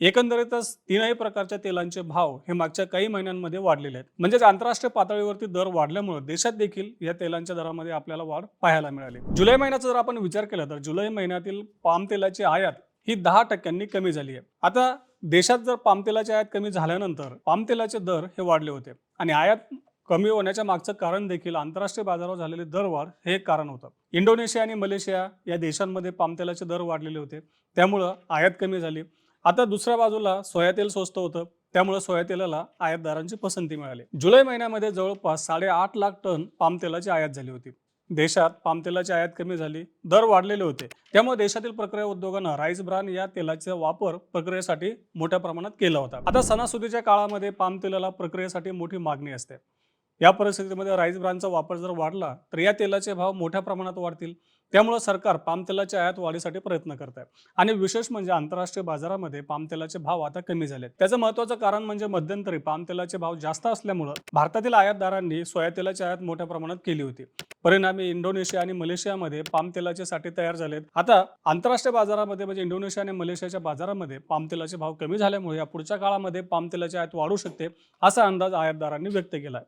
एकंदरीतच तीनही प्रकारच्या तेलांचे भाव हे मागच्या काही महिन्यांमध्ये वाढलेले आहेत. म्हणजेच आंतरराष्ट्रीय पातळीवरती दर वाढल्यामुळे देशात देखील या तेलांच्या दरामध्ये आपल्याला वाढ पाहायला मिळाली. जुलै महिन्याचा जर आपण विचार केला तर जुलै महिन्यातील पाम तेलाची आयात ही दहा टक्क्यांनी कमी झाली आहे. आता देशात जर पामतेलाची आयात कमी झाल्यानंतर पामतेलाचे दर हे वाढले होते आणि आयात कमी होण्याच्या मागचं कारण देखील आंतरराष्ट्रीय बाजारावर झालेले दरवाढ हे एक कारण होतं. इंडोनेशिया आणि मलेशिया या देशांमध्ये पामतेलाचे दर वाढलेले होते. त्यामुळं आयात कमी झाली. आता दुसऱ्या बाजूला सोया तेल स्वस्त होतं. त्यामुळे सोया तेलाला आयातदारांची पसंती मिळाली. जुलै महिन्यामध्ये जवळपास साडेआठ लाख टन पामतेलाची आयात झाली होती. देशात पामतेलाची आयात कमी झाली. दर वाढलेले होते. त्यामुळे देशातील प्रक्रिया उद्योगांना राईस ब्रान या तेलाचा वापर प्रक्रियेसाठी मोठ्या प्रमाणात केला होता. आता सणासुदीच्या काळामध्ये पामतेलाला प्रक्रियेसाठी मोठी मागणी असते. या परिस्थितीमध्ये राईस ब्रांडचा वापर जर वाढला तर या तेलाचे भाव मोठ्या प्रमाणात वाढतील. त्यामुळे सरकार पामतेलाच्या आयात वाढीसाठी प्रयत्न करत आहे आणि विशेष म्हणजे आंतरराष्ट्रीय बाजारामध्ये पामतेलाचे भाव आता कमी झालेत. त्याचं महत्वाचं कारण म्हणजे मध्यंतरी पामतेलाचे भाव जास्त असल्यामुळं भारतातील आयातदारांनी सोयातेलाची आयात मोठ्या प्रमाणात केली होती. परिणामी इंडोनेशिया आणि मलेशियामध्ये पामतेलाचे साठे तयार झालेत. आता आंतरराष्ट्रीय बाजारामध्ये म्हणजे इंडोनेशिया आणि मलेशियाच्या बाजारामध्ये पामतेलाचे भाव कमी झाल्यामुळे या पुढच्या काळामध्ये पामतेलाची आयात वाढू शकते असा अंदाज आयातदारांनी व्यक्त केला आहे